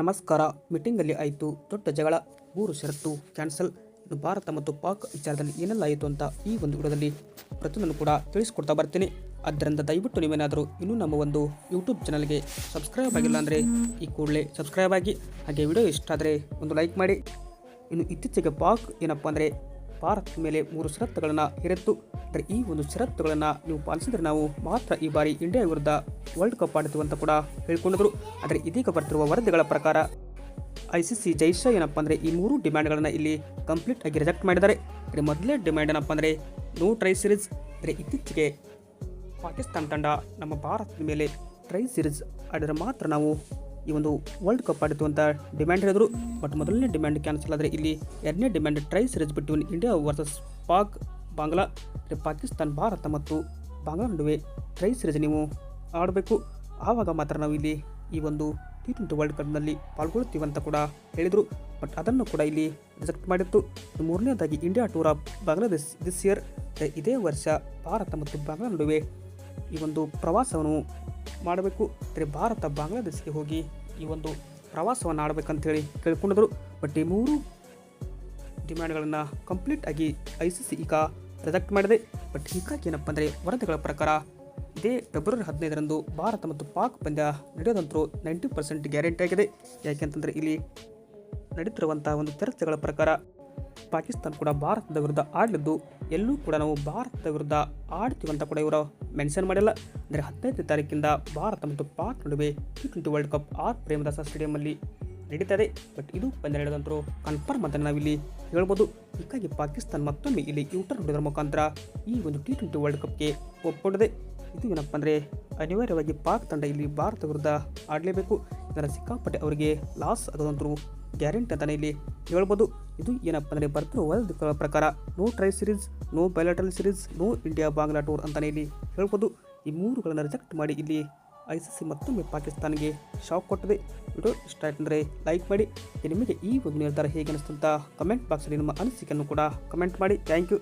ನಮಸ್ಕಾರ. ಮೀಟಿಂಗಲ್ಲಿ ಆಯಿತು. ದೊಡ್ಡ ಜಗಳ, ಮೂರು ಷರತ್ತು, ಕ್ಯಾನ್ಸಲ್. ಇನ್ನು ಭಾರತ ಮತ್ತು ಪಾಕ್ ವಿಚಾರದಲ್ಲಿ ಏನೆಲ್ಲ ಆಯಿತು ಅಂತ ಈ ಒಂದು ವಿಡಿಯೋದಲ್ಲಿ ಪ್ರತಿಯೊಂದನ್ನು ಕೂಡ ತಿಳಿಸ್ಕೊಡ್ತಾ ಬರ್ತೀನಿ. ಆದ್ದರಿಂದ ದಯವಿಟ್ಟು ನೀವೇನಾದರೂ ಇನ್ನೂ ನಮ್ಮ ಒಂದು ಯೂಟ್ಯೂಬ್ ಚಾನಲ್ಗೆ ಸಬ್ಸ್ಕ್ರೈಬ್ ಆಗಿಲ್ಲ ಅಂದರೆ ಈ ಕೂಡಲೇ ಸಬ್ಸ್ಕ್ರೈಬ್ ಆಗಿ ಹಾಗೆ ವಿಡಿಯೋ ಇಷ್ಟ ಆದರೆ ಒಂದು ಲೈಕ್ ಮಾಡಿ. ಇನ್ನು ಇತ್ತೀಚೆಗೆ ಪಾಕ್ ಏನಪ್ಪ ಅಂದರೆ ಭಾರತದ ಮೇಲೆ ಮೂರು ಷರತ್ತುಗಳನ್ನು ಹೇರಿತ್ತು. ಅಂದರೆ ಈ ಒಂದು ಷರತ್ತುಗಳನ್ನು ನೀವು ಪಾಲಿಸಿದ್ರೆ ನಾವು ಮಾತ್ರ ಈ ಬಾರಿ ಇಂಡಿಯಾ ವಿರುದ್ಧ ವರ್ಲ್ಡ್ ಕಪ್ ಆಡಿತು ಅಂತ ಕೂಡ ಹೇಳ್ಕೊಂಡಿದ್ರು. ಆದರೆ ಇದೀಗ ಬರ್ತಿರುವ ವರದಿಗಳ ಪ್ರಕಾರ ಐ ಸಿ ಸಿ ಜೈಶ ಏನಪ್ಪ ಅಂದರೆ ಈ ಮೂರು ಡಿಮ್ಯಾಂಡ್ಗಳನ್ನು ಇಲ್ಲಿ ಕಂಪ್ಲೀಟ್ ಆಗಿ ರಿಜೆಕ್ಟ್ ಮಾಡಿದ್ದಾರೆ. ಅಂದರೆ ಮೊದಲೇ ಡಿಮ್ಯಾಂಡ್ ಏನಪ್ಪ ಅಂದರೆ ನೋ ಟ್ರೈ ಸೀರೀಸ್ ಅಂದರೆ ಇತ್ತೀಚೆಗೆ ಪಾಕಿಸ್ತಾನ ತಂಡ ನಮ್ಮ ಭಾರತದ ಮೇಲೆ ಟ್ರೈ ಸೀರೀಸ್ ಆಡಿದರೆ ಮಾತ್ರ ನಾವು ಈ ಒಂದು ವರ್ಲ್ಡ್ ಕಪ್ ಆಡಿತು ಅಂತ ಡಿಮ್ಯಾಂಡ್ ಹೇಳಿದ್ರು. ಬಟ್ ಮೊದಲನೇ ಡಿಮ್ಯಾಂಡ್ ಕ್ಯಾನ್ಸಲ್ ಆದರೆ ಇಲ್ಲಿ ಎರಡನೇ demand tri series between India versus Pak Bangla Pakistan Pakistan Bharat ಮತ್ತು ಬಾಂಗ್ಲಾ ನಡುವೆ ಟ್ರೈ ಸೀರೀಸ್ ನೀವು ಆಡಬೇಕು. ಆವಾಗ ಮಾತ್ರ ನಾವು ಇಲ್ಲಿ ಈ ಒಂದು ಟಿ ಟ್ವೆಂಟಿ ವರ್ಲ್ಡ್ ಕಪ್ನಲ್ಲಿ ಪಾಲ್ಗೊಳ್ಳುತ್ತೀವಿ ಅಂತ ಕೂಡ ಹೇಳಿದರು. ಬಟ್ ಅದನ್ನು ಕೂಡ ಇಲ್ಲಿ ರಿಜೆಕ್ಟ್ ಮಾಡಿತ್ತು. ಮೂರನೇದಾಗಿ India tour of Bangladesh this year ಇದೇ ವರ್ಷ ಭಾರತ ಮತ್ತು ಬಾಂಗ್ಲಾ ನಡುವೆ ಈ ಒಂದು ಪ್ರವಾಸವನ್ನು ಮಾಡಬೇಕು. ಅಂದರೆ ಭಾರತ ಬಾಂಗ್ಲಾದೇಶ್ಗೆ ಹೋಗಿ ಈ ಒಂದು ಪ್ರವಾಸವನ್ನು ಆಡಬೇಕಂತೇಳಿ ಕೇಳ್ಕೊಂಡಿದ್ರು ಬಟ್ ಈ ಮೂರು ಡಿಮ್ಯಾಂಡ್ಗಳನ್ನು ಕಂಪ್ಲೀಟ್ ಆಗಿ ಐ ಸಿ ಸಿ ಈಗ ರಿಜೆಕ್ಟ್ ಮಾಡಿದೆ. ಬಟ್ ಹೀಗಾಗಿ ಏನಪ್ಪ ಅಂದರೆ ವರದಿಗಳ ಪ್ರಕಾರ ಇದೇ ಫೆಬ್ರವರಿ ಹದಿನೈದರಂದು ಭಾರತ ಮತ್ತು ಪಾಕ್ ಪಂದ್ಯ ನಡೆಯೋದಂತರೂ ನೈಂಟಿ ಪರ್ಸೆಂಟ್ ಗ್ಯಾರಂಟಿ ಆಗಿದೆ. ಯಾಕೆಂತಂದರೆ ಇಲ್ಲಿ ನಡೀತಿರುವಂಥ ಒಂದು ಚರ್ಚೆಗಳ ಪ್ರಕಾರ ಪಾಕಿಸ್ತಾನ ಕೂಡ ಭಾರತದ ವಿರುದ್ಧ ಆಡಲಿದ್ದು, ಎಲ್ಲೂ ಕೂಡ ನಾವು ಭಾರತದ ವಿರುದ್ಧ ಆಡ್ತೀವಿ ಅಂತ ಕೂಡ ಇವರು ಮೆನ್ಷನ್ ಮಾಡಿಲ್ಲ. ಅಂದರೆ ಹದಿನೈದನೇ ತಾರೀಕಿಂದ ಭಾರತ ಮತ್ತು ಪಾಕ್ ನಡುವೆ T twenty world cup R Premadasa ಸ್ಟೇಡಿಯಂನಲ್ಲಿ ನಡೀತದೆ ಬಟ್ ಇದು ಪಂದ್ಯ ನಡೆದಂತರೂ ಕನ್ಫರ್ಮ್ ಅಂತ ನಾವಿಲ್ಲಿ ಹೇಳ್ಬೋದು. ಹೀಗಾಗಿ ಪಾಕಿಸ್ತಾನ ಮತ್ತೊಮ್ಮೆ ಇಲ್ಲಿ ಯೂಟರ್ ಹೊಡೆದರ ಮುಖಾಂತರ ಈ ಒಂದು ಟಿ ಟ್ವೆಂಟಿ ವರ್ಲ್ಡ್ ಕಪ್ಗೆ ಒಪ್ಪಿಕೊಂಡಿದೆ ಇದು ಏನಪ್ಪ ಅಂದರೆ ಅನಿವಾರ್ಯವಾಗಿ ಪಾಕ್ ತಂಡ ಇಲ್ಲಿ ಭಾರತ ವಿರುದ್ಧ ಆಡಲೇಬೇಕು. ಇದರ ಸಿಕ್ಕಾಪಟ್ಟೆ ಅವರಿಗೆ ಲಾಸ್ ಆಗೋದಂತರೂ ಗ್ಯಾರಂಟಿ ಅಂತಲೇ ಇಲ್ಲಿ ಹೇಳ್ಬೋದು. ಇದು ಏನಪ್ಪ ಅಂದರೆ ಬರ್ತಿರೋ ವರದಿಗಳ ಪ್ರಕಾರ no tri series no bilateral series no India Bangla tour ಅಂತಲೇ ಇಲ್ಲಿ ಹೇಳ್ಬೋದು. ಈ ಮೂರುಗಳನ್ನು ರಿಜೆಕ್ಟ್ ಮಾಡಿ ಇಲ್ಲಿ ಐ ಸಿ ಸಿ ಮತ್ತೊಮ್ಮೆ ಪಾಕಿಸ್ತಾನಿಗೆ ಶಾಕ್ ಕೊಟ್ಟಿದೆ. ವಿಡಿಯೋ ಇಷ್ಟ ಆಯ್ತು ಅಂದರೆ ಲೈಕ್ ಮಾಡಿ. ನಿಮಗೆ ಈ ಒಂದು ನಿರ್ಧಾರ ಹೇಗೆ ಅನಿಸ್ತಂತ ಕಮೆಂಟ್ ಬಾಕ್ಸಲ್ಲಿ ನಿಮ್ಮ ಅನಿಸಿಕೆಯನ್ನು ಕೂಡ ಕಮೆಂಟ್ ಮಾಡಿ. Thank you